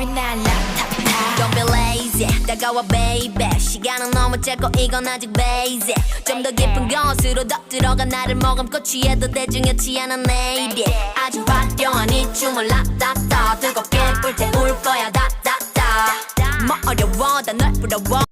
every night laptop Don't be lazy. 다가와 baby. 시간은 너무 짧고 이건 아직 basic. 좀 더 깊은 곳으로 더 들어가 나를 머금고 취해도 대중이었지 않은 baby 아주 화려한 이 춤을 라따따 뜨겁게 불태울 거야. 다다다. 뭐 어려워 다널 부러워.